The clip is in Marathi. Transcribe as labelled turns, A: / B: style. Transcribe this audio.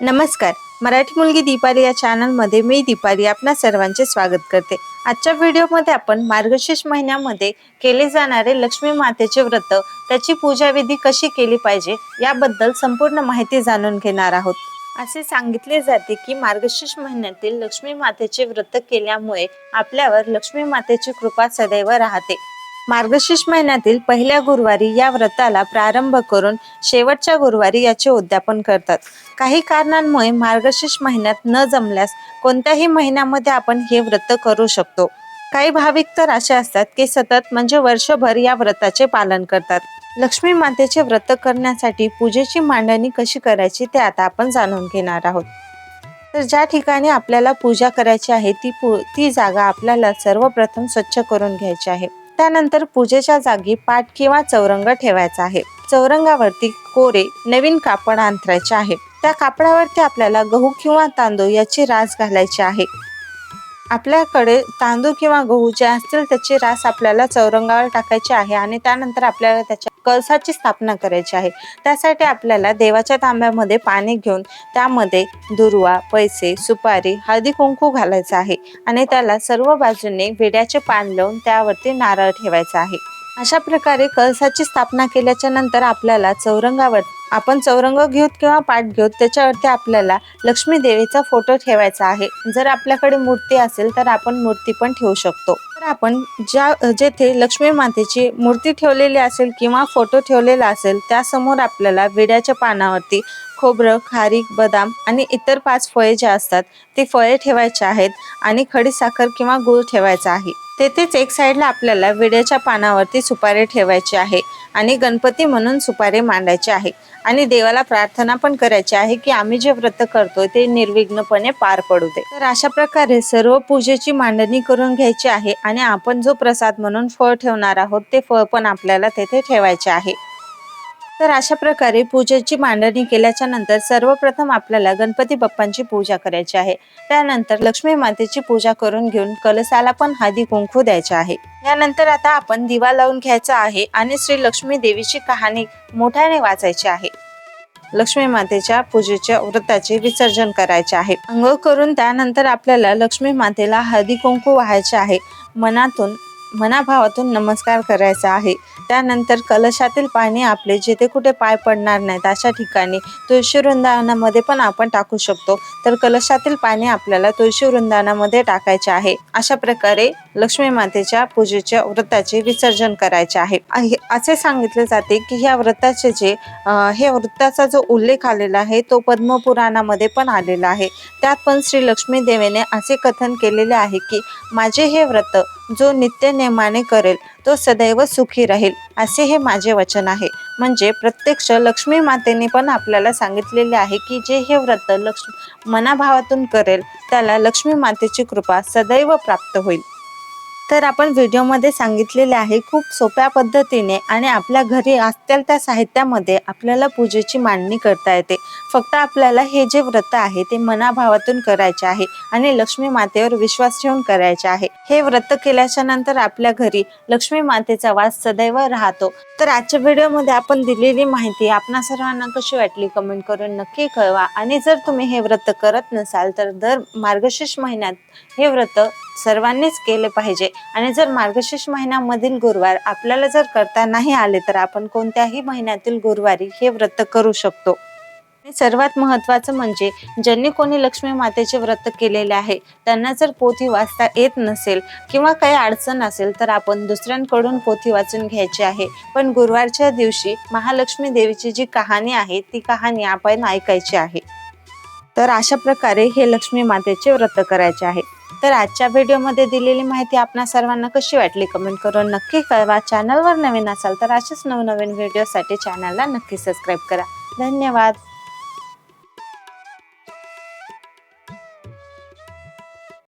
A: नमस्कार. मराठी मुलगी दीपाली या चॅनलमध्ये मी दीपाली आपणा सर्वांचे स्वागत करते. आजच्या व्हिडिओमध्ये आपण मार्गशीर्ष महिन्यामध्ये केले जाणारे लक्ष्मी मातेचे व्रत त्याची पूजाविधी कशी केली पाहिजे याबद्दल संपूर्ण माहिती जाणून घेणार आहोत. असे सांगितले जाते की मार्गशीर्ष महिन्यातील लक्ष्मी मातेचे व्रत केल्यामुळे आपल्यावर लक्ष्मी मातेची कृपा सदैव राहते. मार्गशीर्ष महिन्यातील पहिल्या गुरुवारी या व्रताला प्रारंभ करून शेवटच्या गुरुवारी याचे उद्यापन करतात. काही कारणांमुळे मार्गशीर्ष महिन्यात न जमल्यास कोणत्याही महिन्यामध्ये आपण हे व्रत करू शकतो. काही भाविक तर असे असतात की सतत म्हणजे वर्षभर या व्रताचे पालन करतात. लक्ष्मी मातेचे व्रत करण्यासाठी पूजेची मांडणी कशी करायची ते आता आपण जाणून घेणार आहोत. तर ज्या ठिकाणी आपल्याला पूजा करायची आहे ती पू ती जागा आपल्याला सर्वप्रथम स्वच्छ करून घ्यायची आहे. त्यानंतर पूजेच्या जागी पाट किंवा चौरंग ठेवायचा आहे. चौरंगावरती कोरे नवीन कापड अंथरायचे आहे. त्या कापडावरती आपल्याला गहू किंवा तांदूळ याची रास घालायची आहे. आपल्याकडे तांदूळ किंवा गहू जे असतील त्याची रास आपल्याला चौरंगावर टाकायची आहे आणि त्यानंतर आपल्याला त्याच्या कळसाची स्थापना करायची आहे. त्यासाठी आपल्याला देवाच्या तांब्यामध्ये पाणी घेऊन त्यामध्ये दुर्वा पैसे सुपारी हळदी कुंकू घालायचं आहे आणि त्याला सर्व बाजूने विड्याचे पान लावून त्यावरती नारळ ठेवायचा आहे. अशा प्रकारे कळसाची स्थापना केल्याच्यानंतर आपल्याला चौरंगावर आपण चौरंग घेऊत किंवा पाठ घेऊत त्याच्यावरती आपल्याला लक्ष्मी देवीचा फोटो ठेवायचा आहे. जर आपल्याकडे मूर्ती असेल तर आपण मूर्ती पण ठेवू शकतो. तर आपण ज्या जेथे लक्ष्मी मातेची मूर्ती ठेवलेली असेल किंवा फोटो ठेवलेला असेल त्यासमोर आपल्याला विड्याच्या पानावरती खोबरं खारीक बदाम आणि इतर पाच फळे जे असतात ते फळे ठेवायचे आहेत आणि खडीसाखर किंवा गूळ ठेवायचा आहे. तेथेच एक साईडला आपल्याला विड्याच्या पानावरती सुपारी ठेवायची आहे आणि गणपती म्हणून सुपारी मांडायची आहे आणि देवाला प्रार्थना पण करायची आहे की आम्ही जे व्रत करतोय ते निर्विघ्नपणे पार पडू दे. तर अशा प्रकारे सर्व पूजेची मांडणी करून घ्यायची आहे आणि आपण जो प्रसाद म्हणून फळ ठेवणार आहोत ते फळ पण आपल्याला तेथे ठेवायचे आहे. तर अशा प्रकारे पूजेची मांडणी केल्याच्यानंतर सर्वप्रथम आपल्याला गणपती बाप्पांची पूजा करायची आहे. त्यानंतर लक्ष्मी मातेची पूजा करून घेऊन कलसाला पण हळदी कुंकू द्यायचे आहे. यानंतर आता आपण दिवा लावून घ्यायचा आहे आणि श्री लक्ष्मी देवीची कहाणी मोठ्याने वाचायची आहे. लक्ष्मी मातेच्या पूजेच्या व्रताचे विसर्जन करायचे आहे. अंघोळ करून त्यानंतर आपल्याला लक्ष्मी मातेला हळदी कुंकू व्हायचे आहे. मनातून मनाभावातून नमस्कार करायचा आहे. त्यानंतर कलशातील पाणी आपले जिथे कुठे पाय पडणार नाहीत अशा ठिकाणी तुळशी वृंदावनामध्ये पण आपण टाकू शकतो. तर कलशातील पाणी आपल्याला तुळशी वृंदावनामध्ये टाकायचे आहे. अशा प्रकारे लक्ष्मी मातेच्या पूजेच्या व्रताचे विसर्जन करायचे आहे. असे सांगितले जाते की ह्या व्रताचे जे हे व्रताचा जो उल्लेख आलेला आहे तो पद्मपुराणामध्ये पण आलेला आहे. त्यात पण श्री लक्ष्मी देवीने असे कथन केलेले आहे की माझे हे व्रत जो नित्य नेमाने करेल तो सदैव सुखी राहील असे हे माझे वचन आहे. म्हणजे प्रत्यक्ष लक्ष्मी मातेने पण आपल्याला सांगितलेले आहे की जे हे व्रत लक्ष्मी मनाभावातून करेल त्याला लक्ष्मी मातेची कृपा सदैव प्राप्त होईल. तर आपण व्हिडिओमध्ये सांगितलेले आहे खूप सोप्या पद्धतीने आणि आपल्या घरी असतील त्या साहित्यामध्ये आपल्याला पूजेची मांडणी करता येते. फक्त आपल्याला हे जे व्रत आहे ते मनाभावातून करायचे आहे आणि लक्ष्मी मातेवर विश्वास ठेवून करायचे आहे. हे व्रत केल्याच्यानंतर आपल्या घरी लक्ष्मी मातेचा वास सदैव राहतो. तर आजच्या व्हिडिओमध्ये आपण दिलेली माहिती आपणा सर्वांना कशी वाटली कमेंट करून नक्की कळवा. आणि जर तुम्ही हे व्रत करत नसाल तर दर मार्गशीर्ष महिन्यात हे व्रत सर्वांनीच केले पाहिजे. आणि जर मार्गशीर्ष महिन्यामधील गुरुवार आपल्याला जर करता नाही आले तर आपण कोणत्याही महिन्यातील गुरुवारी हे व्रत करू शकतो. सर्वात महत्वाचं म्हणजे ज्यांनी कोणी लक्ष्मी मातेचे व्रत केलेले आहे त्यांना जर पोथी वाचता येत नसेल किंवा काही अडचण असेल तर आपण दुसऱ्यांकडून पोथी वाचून घ्यायची आहे. पण गुरुवारच्या दिवशी महालक्ष्मी देवीची जी कहाणी आहे ती कहाणी आपण ऐकायची आहे. तर अशा प्रकारे हे लक्ष्मी मातेचे व्रत करायचे आहे. तर आजच्या व्हिडिओमध्ये दिलेली माहिती आपणा सर्वांना कशी वाटली कमेंट करून नक्की कळवा. चॅनलवर नवीन असाल तर असेच नवनवीन व्हिडिओसाठी चॅनलला नक्की सबस्क्राईब करा. धन्यवाद.